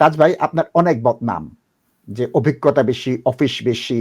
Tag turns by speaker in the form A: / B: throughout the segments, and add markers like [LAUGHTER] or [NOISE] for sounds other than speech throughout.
A: তাজ ভাই আপনার অনেক বদনাম যে অভিজ্ঞতা বেশি অফিস বেশি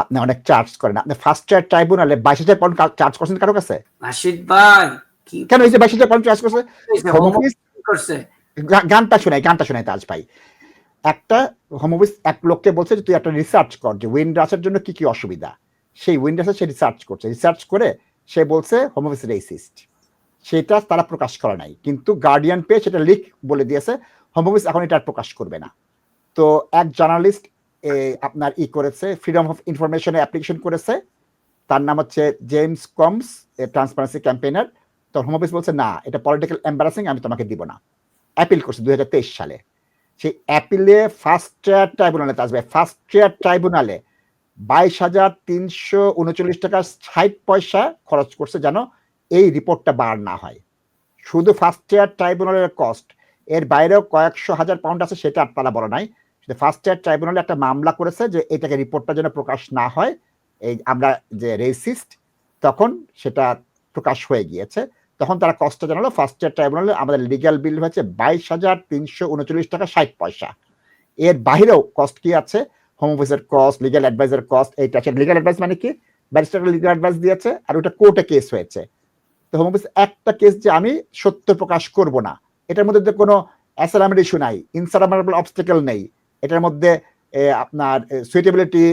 A: আপনি অনেক চার্জ করেন। আপনি ফার্স্ট চার ট্রাইব্যুনালে বাইশ হাজার পাউন্ড চার্জ করছেন কারও কাছে?
B: রাশিদ ভাই কি
A: কেন এই যে বাইশ হাজার পাউন্ড চার্জ করছে? গানটা শোনাই গানটা শোনাই তাজ ভাই। একটা হোম অফিস এক লোককে বলছে যে তুই একটা রিসার্চ কর যে উইন্ডাসের জন্য কি কি অসুবিধা? সেই উইন্ডাসে সে রিসার্চ করছে। রিসার্চ করে সে বলছে হোম অফিস রেসিস্ট সেটা তারা প্রকাশ করে নাই। কিন্তু গার্ডিয়ান পেয়ে সেটা লিক বলে দিয়েছে। হোম অফিস এখন এটা আর প্রকাশ করবে না। তো এক জার্নালিস্ট আপনার ই করেছে ফ্রিডম অফ ইনফরমেশনে অ্যাপ্লিকেশন করেছে। তার নাম হচ্ছে জেমস কমস ট্রান্সপারেন্সি ক্যাম্পেইনার তো হোম অফিস বলছে, না, এটা পলিটিক্যাল এম্বারাসিং আমি তোমাকে দিব না। অ্যাপিল করছে দু হাজার তেইশ সালে। সেই অ্যাপিলে ফার্স্ট ট্রায়ার ট্রাইব্যুনালে আসবে। ফার্স্ট ট্রায়ার ট্রাইব্যুনালে বাইশ হাজার তিনশো উনচল্লিশ টাকা ষাট পয়সা খরচ করছে যেন এই রিপোর্টটা বার না হয়। শুধু ফার্স্ট ট্রায়ার ট্রাইব্যুনালের কস্ট এর বাইরেও কয়েকশো হাজার পাউন্ড আছে, সেটা তারা বলে নাই। ফার্স্ট ট্রায়ার ট্রাইব্যুনালে একটা মামলা করেছে যে এটাকে রিপোর্টটা যেন প্রকাশ না হয়। এই আমরা যে রেসিস্ট তখন সেটা প্রকাশ হয়ে গিয়েছে। তখন তারা কষ্ট জানালো ফার্স্ট ইয়ার ট্রাইব্যুনালে আমাদের লিগ্যাল বিল হয়েছে বাইশ হাজার তিনশো উনচল্লিশ টাকা ষাট পয়সা। এর বাহিরেও কস্ট কি আছে? হোম অফিসের কস্ট লিগ্যাল অ্যাডভাইসের কস্ট এইটা আছে লিগ্যাল অ্যাডভাইস মানে কি? ব্যারিস্টার লিগ্যাল অ্যাডভাইস দিয়েছে, আর ওটা কোর্টে কেস হয়েছে। তো হোম অফিস একটা কেস যে আমি সত্য প্রকাশ করব না এটার মধ্যে তো কোনো অ্যাসালামের ইস্যু নাই ইনসারামেবল অবস্টেকেল নেই। এটার মধ্যে আপনার সুইটেবিলিটি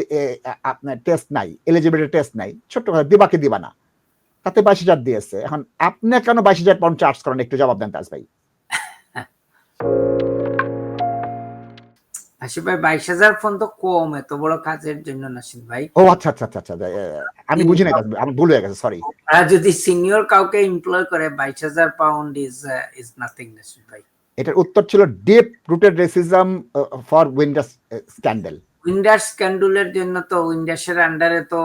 A: আপনার টেস্ট নাই এলিজিবিলিটি টেস্ট নাই। ছোট্ট কথা, দিবা কি দিবা না? তাতে বাইশ হাজার দিয়েছে। এখন আপনি কেন বাইশ হাজার পাউন্ড চার্জ করেন? একটু জবাব দেন তাজ ভাই। [LAUGHS]
B: রাশিদ ভাই বাইশ হাজার ফোন তো কম এত বড় কাজের জন্য নাসিদ ভাই।
A: ও আচ্ছা আচ্ছা আচ্ছা আচ্ছা আমি বুঝি নাই আমার ভুল হয়ে গেছে সরি
B: আর যদি সিনিয়র কাউকে এমপ্লয় করে বাইশ হাজার pound is is nothing Nasid ভাই।
A: এটার উত্তর ছিল deep rooted racism for Windrush scandal
B: Windrush স্ক্যান্ডুলের জন্য তো উইন্ডাসের আন্ডারে তো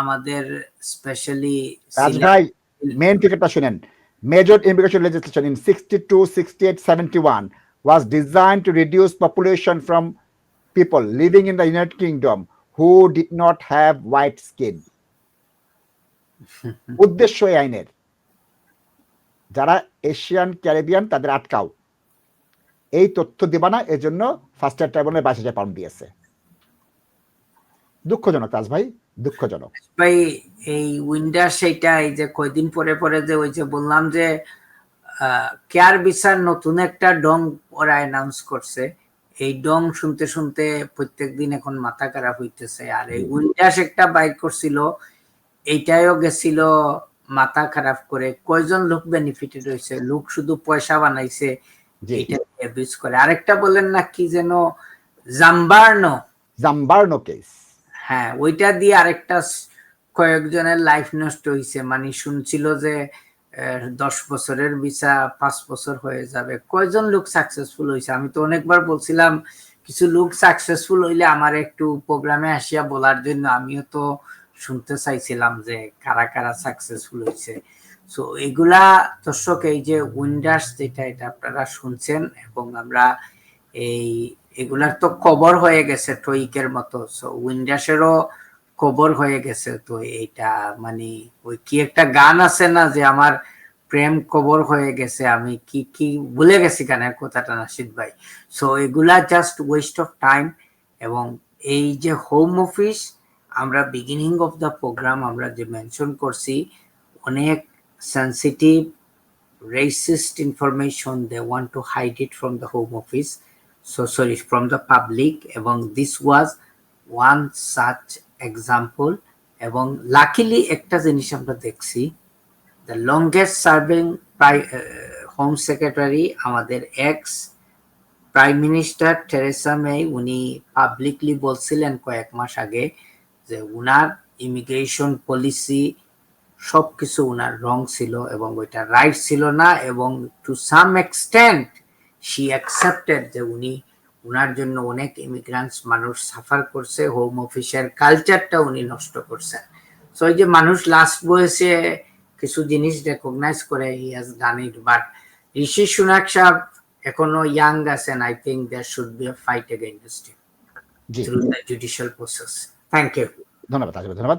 B: আমাদের স্পেশালি
A: তাজ ভাই মেন টিকেটটা শুনেন। Major immigration legislation in 62 68 71 was designed to reduce population from people living in the united kingdom who did not have white skin. [LAUGHS] উদ্দেশ্য এই আইনের। যারা এশিয়ান ক্যারিবিয়ান তাদের আটকাও। এই তথ্য দিবা না এজন্য ফার্স্ট ইয়ার ট্রাইব্যুনালে বাইশ হাজার পাউন্ড দিয়েছে। দুঃখজনক তাজ ভাই দুঃখজনক।
B: ভাই এই উইন্ডার সেইটা এই যে কয়দিন পরে পরে যে ওই যে বললাম যে কেয়ার বিচার নতুন একটা ডং ওরা অ্যানাউন্স করছে। এই ডং শুনতে শুনতে প্রত্যেক দিন এখন মাথা খারাপ হইতেছে। আর এই উইন্ডাস একটা বাইক করছিল এইটাও গেছিল মাথা খারাপ করে। কয়জন লোক বেনিফিটেড হয়েছে? লোক শুধু পয়সা বানাইছে এটা অ্যাবিউজ করে। আরেকটা বলেন না কি যেন জাম্বার্নো।
A: জাম্বার্নো কেস
B: হ্যাঁ ওইটা দিয়ে আরেকটা কয়েকজনের লাইফ নষ্ট হয়েছে মানে শুনছিল যে দশ বছরের ভিসা পাঁচ বছর হয়ে যাবে। কয়জন লোক সাকসেসফুল হয়েছে আমি তো অনেকবার বলছিলাম, কিছু লোক সাকসেসফুল হইলে আমার একটু প্রোগ্রামে আসিয়া বলার জন্য আমিও তো শুনতে চাইছিলাম যে কারা কারা সাকসেসফুল হয়েছে সো এগুলা দর্শক, এই যে উইন্ডার্স যেটা, এটা আপনারা শুনছেন এবং আমরা এই, এগুলার তো কবর হয়ে গেছে টইকের মতো। সো উইন্ডাসেরও কবর হয়ে গেছে তো এইটা মানে ওই কি একটা গান আছে না যে আমার প্রেম কবর হয়ে গেছে, আমি কি কি ভুলে গেছি গানের কথাটা নাসিদ ভাই। সো এগুলা জাস্ট ওয়েস্ট অফ টাইম এবং এই যে হোম অফিস আমরা বিগিনিং অফ দ্য প্রোগ্রাম আমরা যে মেনশন করছি, অনেক sensitive racist information they want to hide it from the home office so sorry from the public এবং this was one such example এবং লাকিলি একটা জিনিস আমরা দেখছি দ্য লংগেস্ট সার্ভিং প্রাই হোম সেক্রেটারি আমাদের ex prime minister Theresa May উনি publicly বলছিলেন কয়েক মাস আগে যে উনার ইমিগ্রেশন পলিসি সব কিছু উনার রং ছিল এবং ওইটা রাইট ছিল না এবং to some extent she accepted যে উনি উনার জন্য অনেক ইমিগ্রান্টস মানুষ সাফার করছে হোম অফিসের কালচারটা উনি নষ্ট করছেন। সো এই যে মানুষ লাস্ট বয়সে কিছু জিনিস রেকগনাইজ করে he has done it but Rishi Sunak সাহেব এখনও ইয়াং আছেন I think there should be a fight against him
A: G.
B: Through the judicial process thank you
A: ধন্যবাদ ধন্যবাদ।